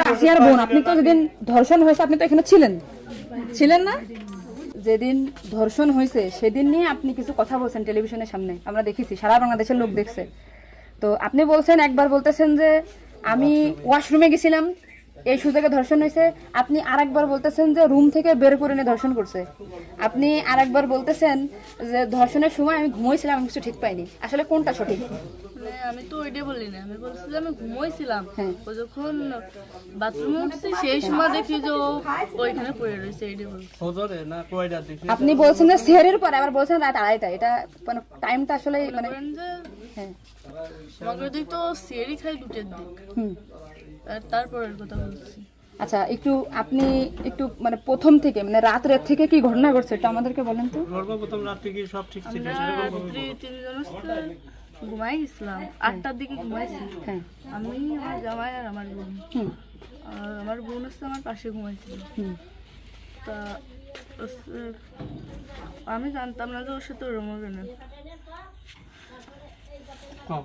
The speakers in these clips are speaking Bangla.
তো আসিয়ার বোন, আপনি তো যেদিন ধর্ষণ হয়েছে, আপনি তো এখানে ছিলেন। ছিলেন না? যেদিন ধর্ষণ হয়েছে, সেদিন নিয়ে আপনি কিছু কথা বলছেন টেলিভিশনের সামনে। আমরা দেখেছি, সারা বাংলাদেশের লোক দেখছে। তো আপনি বলছেন, একবার বলতেছেন যে আমি ওয়াশরুমে গেছিলাম, এই সুযোগে ধর্ষণ হয়েছে। আপনি আরেকবার বলতেছেন যে রুম থেকে বের করে নিয়ে ধর্ষণ করছে। আপনি আরেকবার বলতেছেন যে ধর্ষণের সময় আমি ঘুমোইছিলাম, আমি কিছু ঠিক পাইনি। আসলে কোনটা সঠিক? আমি তো ওইটাই বলি না আমি বলছি যে আমি ঘুমোইছিলাম। হ্যাঁ। ও যখন বাথরুমে উঠছি সেই সময় দেখি যে ও ওইখানে পড়ে রয়েছে এইটাই বলছি। আপনি বলছেন যে সেহরের পরে আবার বলছেন রাত আড়াইটা এটা মানে টাইমটা আসলে মানে হ্যাঁ। আমাকে দিক তো সিয়ারি খাই দুটের দিক। হুম। আর তারপরের কথা বলছি। আচ্ছা একটু আপনি একটু মানে প্রথম থেকে মানে রাত রাত থেকে কি ঘটনা ঘটছে এটা আমাদেরকে বলেন তো। সর্বপ্রথম রাত্রে কি সব ঠিক ছিল? ঘুমাই গেছিলাম। আটটার দিকে ঘুমাইছি। হ্যাঁ। আমি আমার জামাই আর আমার বোন। আর আমার বোন হচ্ছে আমার পাশে ঘুমাইছিল। তা আমি জানতাম না যে ওর সাথে ওরম হবে না। কম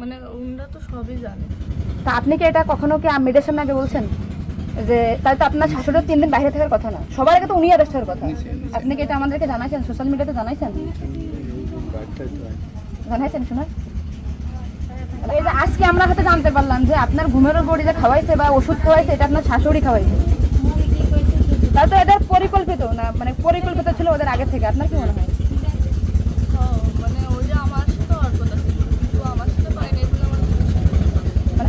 মানে ওনারা তো সবই জানে। তা আপনি কি এটা কখনো কি মেয়েদের সামনে আগে বলছেন? যে তাহলে তো আপনার শাশুড়ির তিন দিন বাইরে থাকার কথা না। সবার আগে তো উনি অ্যারেস্ট হওয়ার কথা। আপনি কি এটা আমাদেরকে জানাইছেন? সোশ্যাল মিডিয়াতে জানাইছেন? জানাইছেন শোনার এই যে আজকে আমরা হয়তো জানতে পারলাম যে আপনার ঘুমের বড়ি যে খাওয়াইছে বা ওষুধ খাওয়াইছে এটা আপনার শাশুড়ি খাওয়াইছে। তাহলে তো এদের পরিকল্পিত না মানে পরিকল্পিত ছিল ওদের আগে থেকে। আপনার কি মনে হ্যাঁ, মানে ওই যে আমার সাথে আর কথা ছিল কিন্তু আমার সাথে পাইনি বলে আমার মানে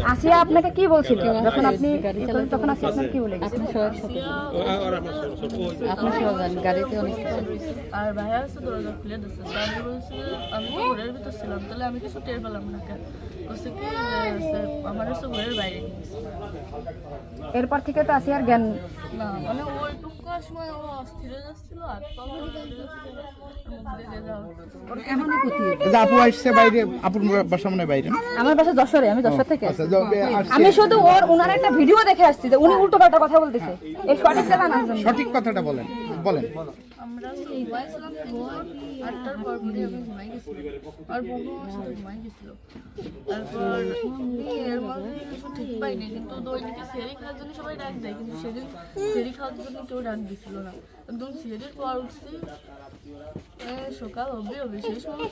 আসিয়া আপনাকে কি বলছিল? যখন আপনি তখন আসিয়া আপনাকে কি বলে গেছে? আপনার সহজান গাড়িতে অনেক আর ভাইয়া আছে দরজা খুলে দিচ্ছে আমি বলছি আমি তো ঘরের ভিতর ছিলাম তাহলে আমি কিছু টের পেলাম না কেন? বলছে কি আমার হচ্ছে ঘরের বাইরে এরপর থেকে তো আসিয়ার জ্ঞান না মানে ওইটুকু সময় ও অস্থির হয়ে যাচ্ছিল আর আপু আসছে বাইরে আপুর বাসা মনে বাইরে আমার বাসা যশোরে আমি যশোর থেকে যবে আসছে আমি শুধু ওর ওনার একটা ভিডিও দেখে আসছি যে উনি উল্টো পাল্টা কথা বলতেছে। এই সঠিকটা জানার জন্য সঠিক কথাটা বলেন বলেন। আমরা ঘুমাইছিলাম ভোর আটটার পর পরে আমি ঘুমাই গেছিলাম। আর বন্ধু সাথে ঘুমাই গেছিল। তারপর এর মধ্যে কিছু ঠিক পাইনি কিন্তু দৈনিকে সেরি খাওয়ার জন্য সবাই ডাক দেয় কিন্তু সেদিন সেরি খাওয়ার জন্য কেউ ডাক দিছিল না। একদম সেরির পর উঠছি এ, সকাল হবে হবে সেই সময়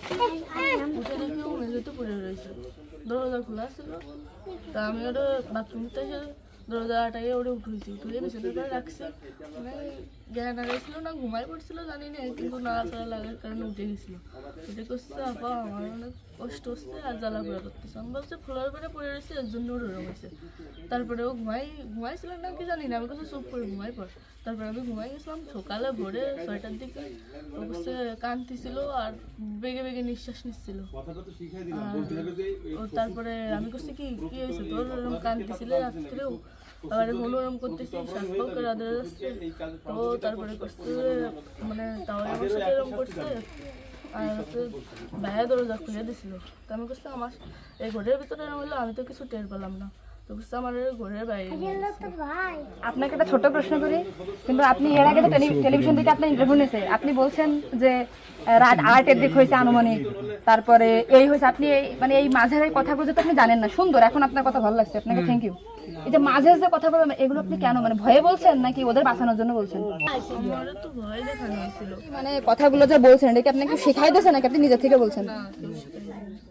উঠে দেখি ও মেঝেতে পড়ে রয়েছে। দরজা খোলা ছিল তা আমি ওটা বাথরুম থেকে দরজা আটাইয়ে ওটা উঠেছি উঠে বিছানাটা রাখছি। জ্ঞান হারাইছিল না ঘুমাই পড়ছিল জানি না কিন্তু নাড়াচাড়া লাগার কারণে উঠে গেছিল। উঠে করছে, আপা, আমার অনেক কষ্ট হচ্ছে, আর জ্বালা পোড়া করতেছে। আমি বলছি, ফ্লোর পেটে পড়ে রয়েছে, এর জন্য ওর ওরম হয়েছে। তারপরে ও ঘুমাই ঘুমাইছিল না কি জানি না আমি কাছে চুপ করে ঘুমাই পড়। তারপরে আমি ঘুমাই গেছিলাম, সকালে ভোরে ছয়টার দিকে ও করছে কান্তিছিল আর বেগে বেগে নিঃশ্বাস নিচ্ছিল। ও তারপরে আমি করছি কি কি হয়েছে? তোর কান্তিছিলে রাত্রেও? আবার হলো ওরকম করতেছি শ্বাস করে আদরে যাচ্ছে তো তারপরে করছে মানে তাও আমার সাথে এরকম করছে। আর হচ্ছে ভাইয়া দরজা খুলে দিছিল। তো আমি করছি আমার এই ঘরের ভিতরে এরকম হলো আমি তো কিছু টের পেলাম না। তো করছে আমার এই ঘরের বাইরে আপনাকে একটা ছোট প্রশ্ন করি কিন্তু আপনি এর আগে তো টেলিভিশন থেকে আপনার ইন্টারভিউ নিয়েছে। আপনি বলছেন যে রাত আটের দিক হয়েছে আনুমানিক। তারপরে এই হয়েছে আপনি এই মানে এই মাঝের কথাগুলো তো আপনি জানেন না। সুন্দর এখন আপনার কথা ভালো লাগছে। আপনাকে থ্যাংক ইউ এই যে মাঝের যে কথাগুলো এগুলো আপনি কেন মানে ভয়ে বলছেন নাকি ওদের বাঁচানোর জন্য বলছেন? মানে কথাগুলো যে বলছেন এটা কি আপনাকে শেখাই নাকি আপনি নিজের থেকে বলছেন।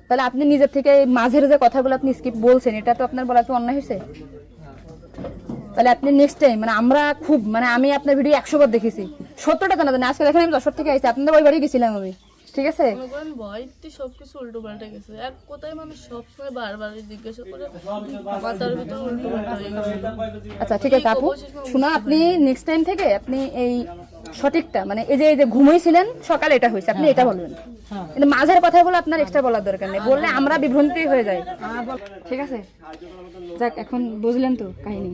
তাহলে আপনি নিজের থেকে মাঝের যে কথাগুলো আপনি স্কিপ বলছেন এটা তো আপনার বলা তো অন্যায় হয়েছে? তাহলে আপনি নেক্সট টাইম মানে আমরা খুব মানে আমি আপনার ভিডিও একশো বার দেখেছি। জানা জানি আজকে দেখেন আমি দশর থেকে আসছি আপনাদের ওই বাড়ি গেছিলাম আমি। ঠিক আছে? ভয়তে সবকিছু উল্টো পাল্টে গেছে। এক কথায় মানুষ সবসময় বারবার জিজ্ঞাসা করে মাথার ভিতর উল্টো পাল্টা হয়ে গেছে আচ্ছা ঠিক আছে আপু। শোনা আপনি নেক্সট টাইম থেকে আপনি এই সঠিকটা মানে এই যে এই যে ঘুমাইছিলেন সকালে এটা হয়েছে আপনি এটা বলবেন। কিন্তু মাঝের কথাগুলো আপনার এক্সট্রা বলার দরকার নেই। বললে আমরা বিভ্রান্তি হয়ে যাই। ঠিক আছে? যাক এখন বুঝলেন তো কাহিনী।